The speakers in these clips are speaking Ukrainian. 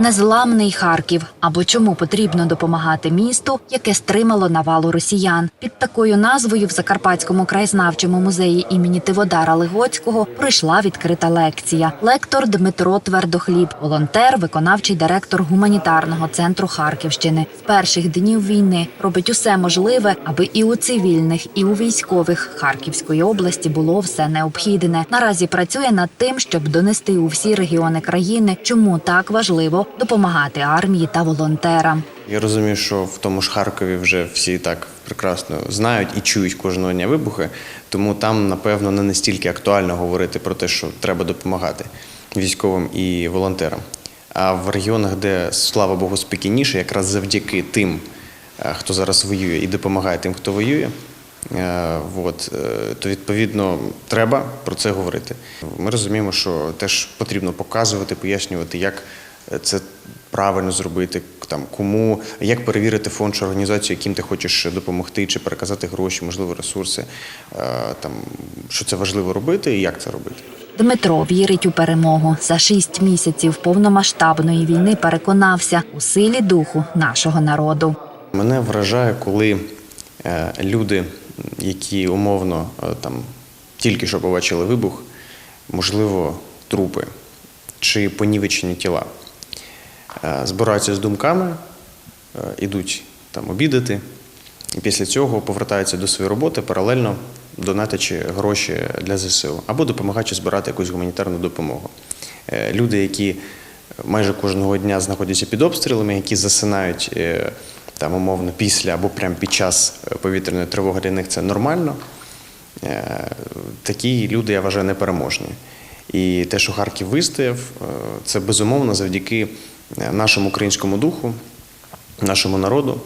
Незламний Харків або чому потрібно допомагати місту, яке стримало навалу росіян. Під такою назвою в Закарпатському краєзнавчому музеї імені Тиводара Лигоцького пройшла відкрита лекція. Лектор Дмитро Твердохліб, волонтер, виконавчий директор гуманітарного центру Харківщини. З перших днів війни робить усе можливе, аби і у цивільних, і у військових Харківської області було все необхідне. Наразі працює над тим, щоб донести у всі регіони країни, чому так важливо допомагати армії та волонтерам. Я розумію, що в тому ж Харкові вже всі так прекрасно знають і чують кожного дня вибухи, тому там, напевно, не настільки актуально говорити про те, що треба допомагати військовим і волонтерам. А в регіонах, де, слава Богу, спокійніше, якраз завдяки тим, е, хто зараз воює і допомагає тим, хто воює, е, от, е, то відповідно треба про це говорити. Ми розуміємо, що теж потрібно показувати, пояснювати, як це правильно зробити, там кому, як перевірити фонд чи організацію, яким ти хочеш допомогти, чи переказати гроші, можливо, ресурси, е, там що це важливо робити і як це робити. Дмитро вірить у перемогу. За шість місяців повномасштабної війни переконався у силі духу нашого народу. Мене вражає, коли е, люди, які умовно е, там тільки що побачили вибух, можливо, трупи чи понівечені тіла, збираються з думками, е, ідуть там обідати, і після цього повертаються до своєї роботи паралельно донатячи гроші для ЗСУ або допомагаючи збирати якусь гуманітарну допомогу. Е, Люди, які майже кожного дня знаходяться під обстрілами, які засинають е, там умовно після або прямо під час е, повітряної тривоги для них це нормально. Е, Такі люди, я вважаю, непереможні. І те, що Харків вистояв, е, це безумовно завдяки е, нашому українському духу, нашому народу.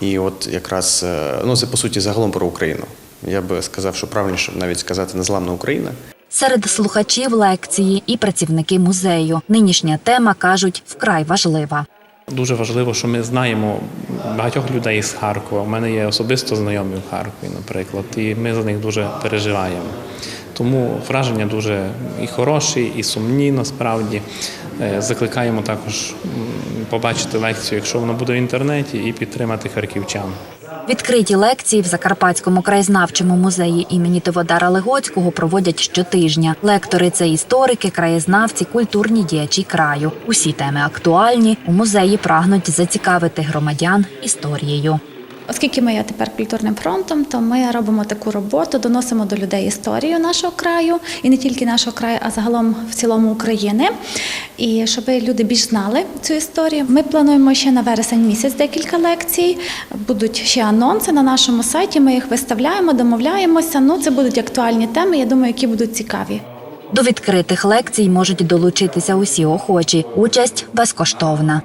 І от якраз е, ну це по суті загалом про Україну. Я би сказав, що правильніше навіть сказати незламна Україна. Серед слухачів лекції і працівники музею. Нинішня тема кажуть вкрай важлива. Дуже важливо, що ми знаємо багатьох людей з Харкова. У мене є особисто знайомі в Харкові, наприклад, і ми за них дуже переживаємо. Тому враження дуже і хороші, і сумні насправді. Е, Закликаємо також побачити лекцію, якщо вона буде в інтернеті, і підтримати харківчан. Відкриті лекції в Закарпатському краєзнавчому музеї імені Тиводара Легоцького проводять щотижня. Лектори це історики, краєзнавці, культурні діячі краю. Усі теми актуальні. У музеї прагнуть зацікавити громадян історією. Оскільки ми є тепер культурним фронтом, то ми робимо таку роботу, доносимо до людей історію нашого краю і не тільки нашого краю, а загалом в цілому України. І щоб люди більш знали цю історію. Ми плануємо ще на вересень місяць декілька лекцій. Будуть ще анонси на нашому сайті. Ми їх виставляємо, домовляємося. Ну це будуть актуальні теми. Я думаю, які будуть цікаві. До відкритих лекцій можуть долучитися усі охочі. Участь безкоштовна.